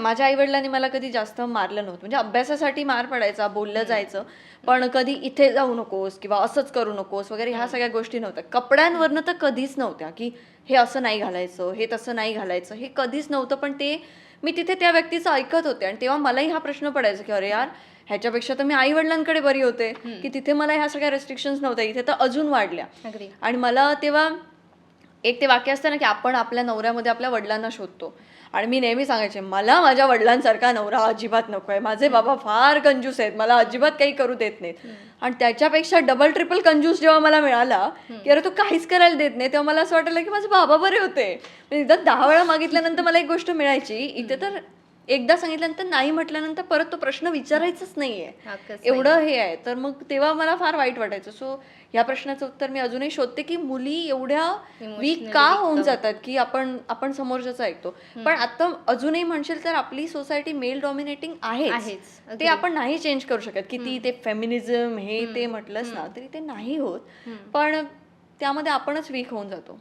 माझ्या आईवडिलांनी मला कधी जास्त मारलं नव्हतं. म्हणजे अभ्यासासाठी मार पडायचा बोललं जायचं. पण कधी इथे जाऊ नकोस किंवा असंच करू नकोस वगैरे ह्या सगळ्या गोष्टी नव्हत्या. कपड्यांवरनं तर कधीच नव्हत्या की हे असं नाही घालायचं हे तसं नाही घालायचं हे कधीच नव्हतं. पण ते मी तिथे त्या व्यक्तीचं ऐकत होते आणि तेव्हा मलाही हा प्रश्न पडायचा की अरे यार ह्याच्यापेक्षा तर मी आई वडिलांकडे बरी होते की तिथे मला ह्या सगळ्या रेस्ट्रिक्शन्स नव्हत्या. इथे तर अजून वाढल्या. आणि मला तेव्हा एक ते वाक्य असतं ना की आपण आपल्या नवऱ्यामध्ये आपल्या वडिलांना शोधतो. आणि मी नेहमी सांगायचे मला माझ्या वडिलांसारखा नवरा अजिबात नको आहे माझे बाबा फार कंजूस आहेत. मला अजिबात काही करू देत नाहीत. आणि त्याच्यापेक्षा डबल ट्रिपल कंजूस जेव्हा मला मिळाला की अरे तू काहीच करायला देत नाही तेव्हा मला असं वाटलं की माझे बाबा बरे होते. म्हणजे एकदा दहा वेळा मागितल्यानंतर मला एक गोष्ट मिळायची इथे तर एकदा सांगितल्यानंतर नाही म्हटल्यानंतर परत तो प्रश्न विचारायचाच नाहीये. एवढं हे आहे. तर मग तेव्हा मला फार वाईट वाटायचं. सो या प्रश्नाचं उत्तर मी अजूनही शोधते की मुली एवढ्या वीक का होऊन जातात की आपण आपण समोरच्याचं ऐकतो. पण आता अजूनही म्हणशील तर आपली सोसायटी मेल डॉमिनेटिंग आहे ते आपण नाही चेंज करू शकत. किती ते फेमिनिझम हे ते म्हटलंच ना तरी ते नाही होत. पण त्यामध्ये आपणच वीक होऊन जातो.